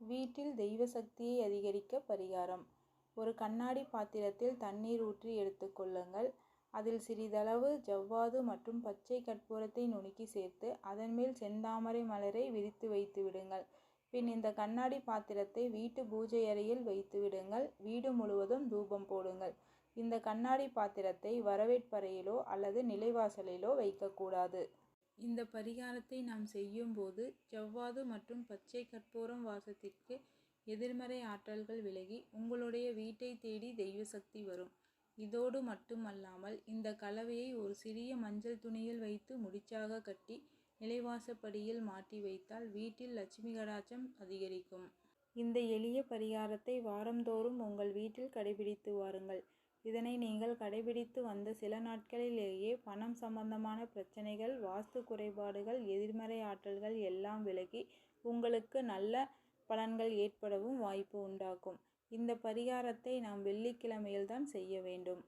வீட்டில் தெய்வ சக்தியை அதிகரிக்க பரிகாரம். ஒரு கண்ணாடி பாத்திரத்தில் தண்ணீர் ஊற்றி எடுத்துக்கொள்ளுங்கள் அதில் சிறிதளவு ஜவ்வாது மற்றும் பச்சை கற்பூரத்தை நுணுக்கி சேர்த்து அதன் மேல் செந்தாமரை மலரை விரித்து வைத்து விடுங்கள். பின் இந்த கண்ணாடி பாத்திரத்தை வீட்டு பூஜை அறையில் வைத்து விடுங்கள். வீடு முழுவதும் தூபம் போடுங்கள். இந்த கண்ணாடி பாத்திரத்தை வரவேற்பறையிலோ அல்லது நிலைவாசலிலோ வைக்கக்கூடாது. இந்த பரிகாரத்தை நாம் செய்யும்போது ஜவ்வாது மற்றும் பச்சை கற்பூரம் வாசத்திற்கு எதிர்மறை ஆற்றல்கள் விலகி உங்களுடைய வீட்டை தேடி தெய்வ சக்தி வரும். இதோடு மட்டுமல்லாமல் இந்த கலவையை ஒரு சிறிய மஞ்சள் துணியில் வைத்து முடிச்சாக கட்டி நிலைவாசப்படியில் மாட்டி வைத்தால் வீட்டில் லட்சுமி கடாச்சம் அதிகரிக்கும். இந்த எளிய பரிகாரத்தை வாரந்தோறும் உங்கள் வீட்டில் கடைபிடித்து வாருங்கள். இதனை நீங்கள் கடைபிடித்து வந்த சில நாட்களிலேயே பணம் சம்பந்தமான பிரச்சனைகள் வாஸ்து குறைபாடுகள் எதிர்மறை ஆற்றல்கள் எல்லாம் விலகி உங்களுக்கு நல்ல பலன்கள் ஏற்படவும் வாய்ப்பு உண்டாகும். இந்த பரிகாரத்தை நாம் வெள்ளிக்கிழமையில்தான் செய்ய வேண்டும்.